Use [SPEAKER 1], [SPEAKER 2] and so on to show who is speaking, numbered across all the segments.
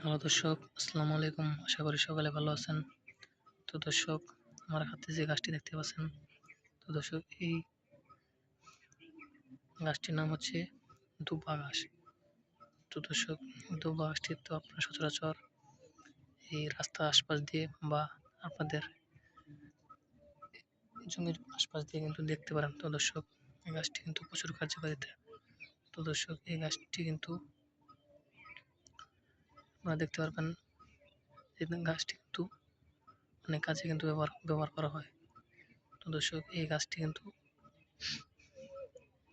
[SPEAKER 1] Hello দর্শক, আসসালামু আলাইকুম। আশা করি সকালে ভালো আছেন। তো দর্শক, আমার হাতে যে গাছটি দেখতে পাচ্ছেন, তো দর্শক, এই গাছটির নাম হচ্ছে দুবা ঘাস তো দর্শক, দুবা গাছটি তো আপনার সচরাচর এই রাস্তার আশপাশ দিয়ে বা আপনাদের জমির আশপাশ দিয়ে কিন্তু দেখতে পারেন। তো দর্শক, এই গাছটি কিন্তু প্রচুর কার্যকারিতা। তো দর্শক, এই গাছটি কিন্তু আপনারা দেখতে পারবেন গাছটি কিন্তু অনেক কাজে কিন্তু ব্যবহার ব্যবহার করা হয়। তো দর্শক, এই গাছটি কিন্তু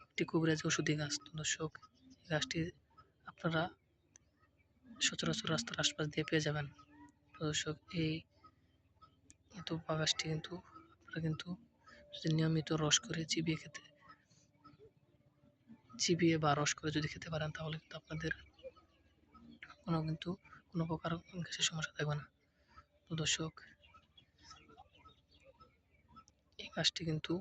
[SPEAKER 1] একটি কবিরাজ ওষুধি গাছ। তো দর্শক, এই গাছটি আপনারা সচরাচর রাস্তার আশপাশ দিয়ে পেয়ে যাবেন। তো দর্শক, এই দুব্বা গাছটি কিন্তু আপনারা কিন্তু যদি নিয়মিত রস করে চিবিয়ে খেতে, চিবিয়ে বা রস করে যদি খেতে পারেন, তাহলে কিন্তু আপনাদের কোনো কিন্তু কোনো প্রকার গ্যাসের সমস্যা থাকবে না। তো দর্শক, এই কাজটি কিন্তু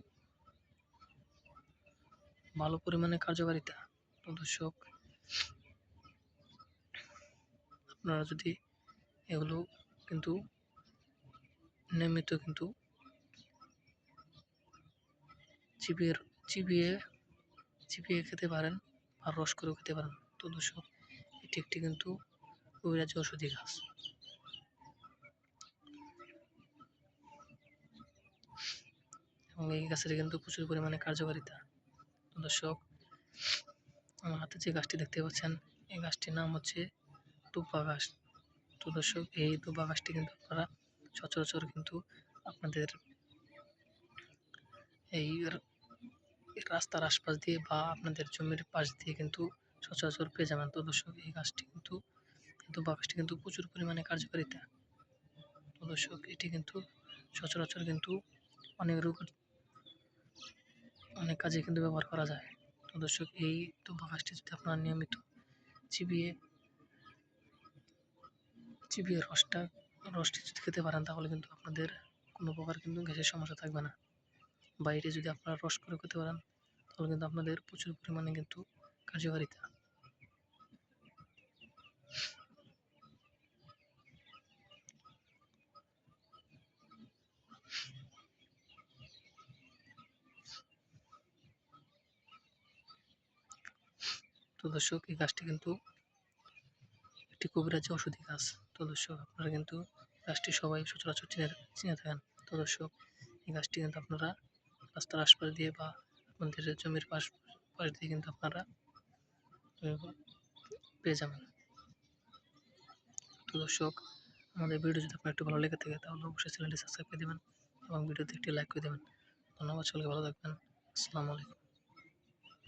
[SPEAKER 1] ভালো পরিমাণে কার্যকারিতা। তো দর্শক, আপনারা যদি এগুলো কিন্তু নিয়মিত কিন্তু চিবিয়ে চিবিয়ে চিবিয়ে খেতে পারেন বা রস করেও খেতে পারেন। তো দর্শক, এটি একটি কিন্তু কবিরাজি ওষুধি গাছ এবং এই গাছের কিন্তু প্রচুর পরিমাণে কার্যকারিতা। দর্শক, আমার হাতে যে গাছটি দেখতে পাচ্ছেন, এই গাছটির নাম হচ্ছে দুব্বা গাছ। তো দর্শক, এই দুব্বা গাছটি কিন্তু আপনারা সচরাচর কিন্তু আপনাদের এই রাস্তার আশপাশ দিয়ে বা আপনাদের জমির পাশ দিয়ে কিন্তু সচরাচর পেয়ে যাবেন। তো দর্শক, এই গাছটি কিন্তু কিন্তু বাক্সটি কিন্তু প্রচুর পরিমাণে কার্যকারিতা। তো দর্শক, এটি কিন্তু সচরাচর কিন্তু অনেক রোগ অনেক কাজে কিন্তু ব্যবহার করা যায়। তো দর্শক, এই তো বাক্সটি যদি আপনারা নিয়মিত চিবিয়ে চিবিয়ে রসটা, রসটি যদি খেতে পারেন, তাহলে কিন্তু আপনাদের কোনো প্রকার কিন্তু গ্যাসের সমস্যা থাকবে না। বাইরে যদি আপনারা রস করে খেতে পারেন, তাহলে কিন্তু আপনাদের প্রচুর পরিমাণে কিন্তু কার্যকারিতা। তো দর্শক, এই গাছটি কিন্তু একটি কবিরাজি ওষুধি গাছ। তো দর্শক, আপনারা কিন্তু গাছটি সবাই সচরাচর চিনে চিনে থাকেন। তো দর্শক, এই গাছটি কিন্তু আপনারা রাস্তার আশপাশ দিয়ে বা আপনাদের জমির পাশ পাশ দিয়ে কিন্তু আপনারা পেয়ে যাবেন। তো দর্শক, আমাদের ভিডিও যদি আপনার একটু ভালো লেগে থাকে, তাহলে অবশ্যই চ্যানেলটি সাবস্ক্রাইব করে দেবেন এবং ভিডিওতে একটি লাইক করে দেবেন। ধন্যবাদ সকলকে ভালো থাকবেন। আসসালামু আলাইকুম।